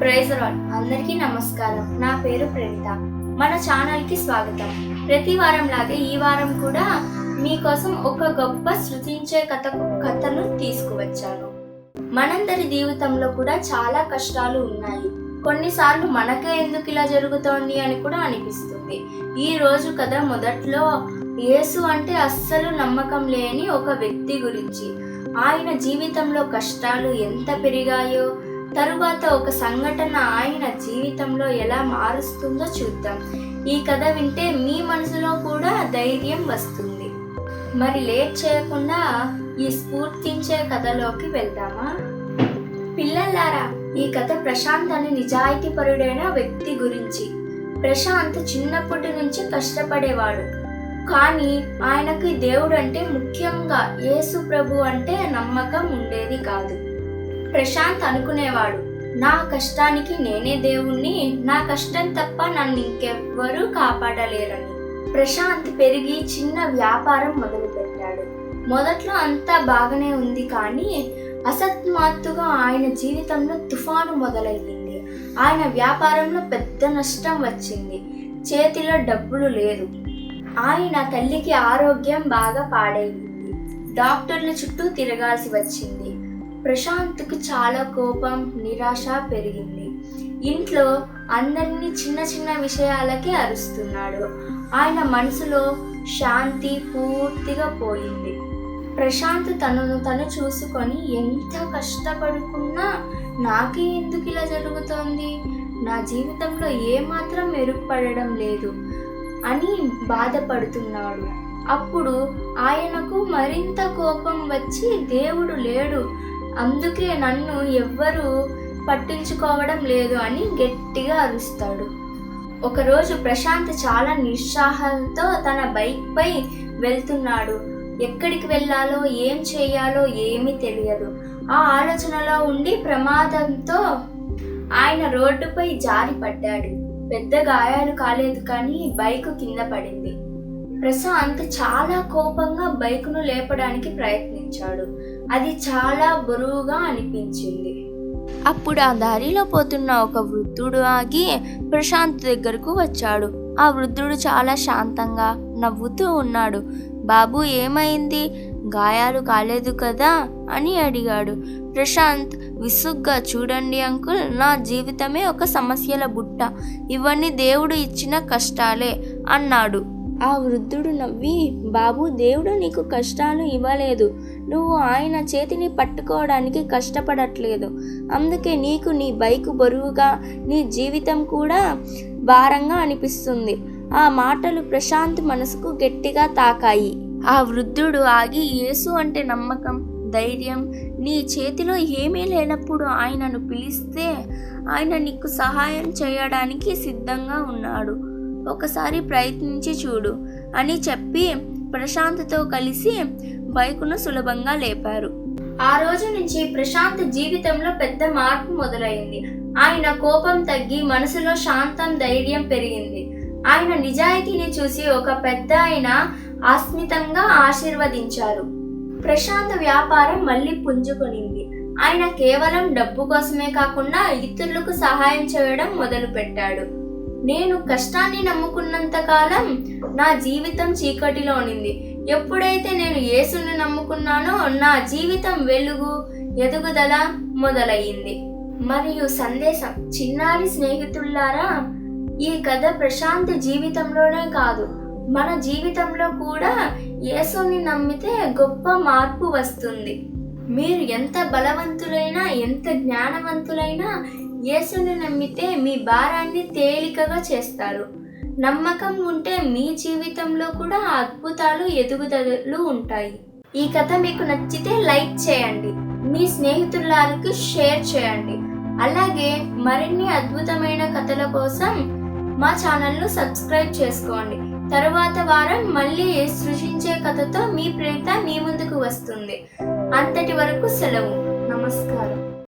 Praise రాల్ అందరికీ నమస్కారం. నా పేరు ప్రణిత. మన ఛానల్కి స్వాగతం. ప్రతి వారం లాగే ఈ వారం కూడా మీకోసం ఒక గొప్ప శృతించే కథ కథను తీసుకువచ్చాను. మనందరి జీవితంలో కూడా చాలా కష్టాలు ఉన్నాయి. కొన్నిసార్లు మనకే ఎందుకు ఇలా జరుగుతోంది అని కూడా అనిపిస్తుంది. ఈ రోజు కథ మొదట్లో యేసు అంటే అస్సలు నమ్మకం లేని ఒక వ్యక్తి గురించి. ఆయన జీవితంలో కష్టాలు ఎంత పెరిగాయో తరువాత ఒక సంఘటన ఆయన జీవితంలో ఎలా మారుస్తుందో చూద్దాం. ఈ కథ వింటే మీ మనసులో కూడా ధైర్యం వస్తుంది. మరి లేట్ చేయకుండా ఈ స్ఫూర్తించే కథలోకి వెళ్దామా? పిల్లలారా ఈ కథ ప్రశాంత్ అనే నిజాయితీపరుడైన వ్యక్తి గురించి. ప్రశాంత్ చిన్నప్పటి నుంచి కష్టపడేవాడు. కానీ ఆయనకి దేవుడు అంటే ముఖ్యంగా యేసు ప్రభు అంటే నమ్మకం ఉండేది కాదు. ప్రశాంత్ అనుకునేవాడు. నా కష్టానికి నేనే దేవుణ్ణి నా కష్టం తప్ప నన్ను ఇంకెవ్వరూ కాపాడలేరని. ప్రశాంత్ పెరిగి చిన్న వ్యాపారం మొదలుపెట్టాడు. మొదట్లో అంతా బాగానే ఉంది కానీ అసత్మాత్తుగా ఆయన జీవితంలో తుఫాను మొదలయ్యింది. ఆయన వ్యాపారంలో పెద్ద నష్టం వచ్చింది. చేతిలో డబ్బులు లేదు. ఆయన తల్లికి ఆరోగ్యం బాగా పాడైంది. డాక్టర్ల చుట్టూ తిరగాల్సి వచ్చింది. ప్రశాంత్కు చాలా కోపం నిరాశ పెరిగింది. ఇంట్లో అందరినీ చిన్న చిన్న విషయాలకే అరుస్తున్నాడు. ఆయన మనసులో శాంతి పూర్తిగా పోయింది. ప్రశాంత్ తనను తను చూసుకొని ఎంత కష్టపడుకున్నా నాకే ఎందుకు ఇలా జరుగుతోంది? నా జీవితంలో ఏమాత్రం మెరుగుపడడం లేదు అని బాధపడుతున్నాడు. అప్పుడు ఆయనకు మరింత కోపం వచ్చి దేవుడు లేడు అందుకే నన్ను ఎవ్వరూ పట్టించుకోవడం లేదు అని గట్టిగా అరుస్తాడు. ఒకరోజు ప్రశాంత్ చాలా నిస్సాహంతో తన బైక్పై వెళ్తున్నాడు. ఎక్కడికి వెళ్ళాలో ఏం చేయాలో ఏమీ తెలియదు. ఆ ఆలోచనలో ఉండి ప్రమాదంతో ఆయన రోడ్డుపై జారి పడ్డాడు. పెద్ద గాయాలు కాలేదు కానీ బైక్ కింద పడింది. ప్రశాంత్ చాలా కోపంగా బైకును లేపడానికి ప్రయత్నించాడు. అది చాలా బరువుగా అనిపించింది. అప్పుడు ఆ దారిలో పోతున్న ఒక వృద్ధుడు ఆగి ప్రశాంత్ దగ్గరకు వచ్చాడు. ఆ వృద్ధుడు చాలా శాంతంగా నవ్వుతూ ఉన్నాడు. బాబు ఏమైంది? గాయాలు కాలేదు కదా? అని అడిగాడు. ప్రశాంత్ విసుగ్గా చూడండి అంకుల్ నా జీవితమే ఒక సమస్యల బుట్ట. ఇవన్నీ దేవుడు ఇచ్చిన కష్టాలే అన్నాడు. ఆ వృద్ధుడు నవ్వి బాబు దేవుడు నీకు కష్టాలు ఇవ్వలేదు. నువ్వు ఆయన చేతిని పట్టుకోవడానికి కష్టపడట్లేదు. అందుకే నీకు నీ బైకు బరువుగా నీ జీవితం కూడా భారంగా అనిపిస్తుంది. ఆ మాటలు ప్రశాంత్ మనసుకు గట్టిగా తాకాయి. ఆ వృద్ధుడు ఆగి యేసు అంటే నమ్మకం ధైర్యం. నీ చేతిలో ఏమీ లేనప్పుడు ఆయనను పిలిస్తే ఆయన నీకు సహాయం చేయడానికి సిద్ధంగా ఉన్నాడు. ఒకసారి ప్రయత్నించి చూడు అని చెప్పి ప్రశాంత్తో కలిసి బైకును సులభంగా లేపారు. ఆ రోజు నుంచి ప్రశాంత్ జీవితంలో పెద్ద మార్పు మొదలైంది. ఆయన కోపం తగ్గి మనసులో శాంతం ధైర్యం పెరిగింది. ఆయన నిజాయితీని చూసి ఒక పెద్ద ఆయన ఆస్మితంగా ఆశీర్వదించారు. ప్రశాంత్ వ్యాపారం మళ్ళీ పుంజుకొనింది. ఆయన కేవలం డబ్బు కోసమే కాకుండా ఇతరులకు సహాయం చేయడం మొదలుపెట్టాడు. నేను కష్టాన్ని నమ్ముకున్నంత కాలం నా జీవితం చీకటిలో ఉన్నింది ఎప్పుడైతే నేను యేసుని నమ్ముకున్నానో నా జీవితం వెలుగు ఎదుగుదల మొదలయ్యింది. మరియు సందేశం చిన్నారి స్నేహితులారా ఈ కథ ప్రశాంతి జీవితంలోనే కాదు మన జీవితంలో కూడా యేసుని నమ్మితే గొప్ప మార్పు వస్తుంది. మీరు ఎంత బలవంతులైనా ఎంత జ్ఞానవంతులైనా యేసుని నమ్మితే మీ భారాన్ని తేలికగా చేస్తారు. నమ్మకం ఉంటే మీ జీవితంలో కూడా అద్భుతాలు ఎదుగుదలలు ఉంటాయి. ఈ కథ మీకు నచ్చితే లైక్ చేయండి. మీ స్నేహితులకు షేర్ చేయండి. అలాగే మరిన్ని అద్భుతమైన కథల కోసం మా ఛానల్ను సబ్స్క్రైబ్ చేసుకోండి. తరువాత వారం మళ్ళీ సృష్టించే కథతో మీ ప్రేత మీ ముందుకు వస్తుంది. అంతటి వరకు సెలవు. నమస్కారం.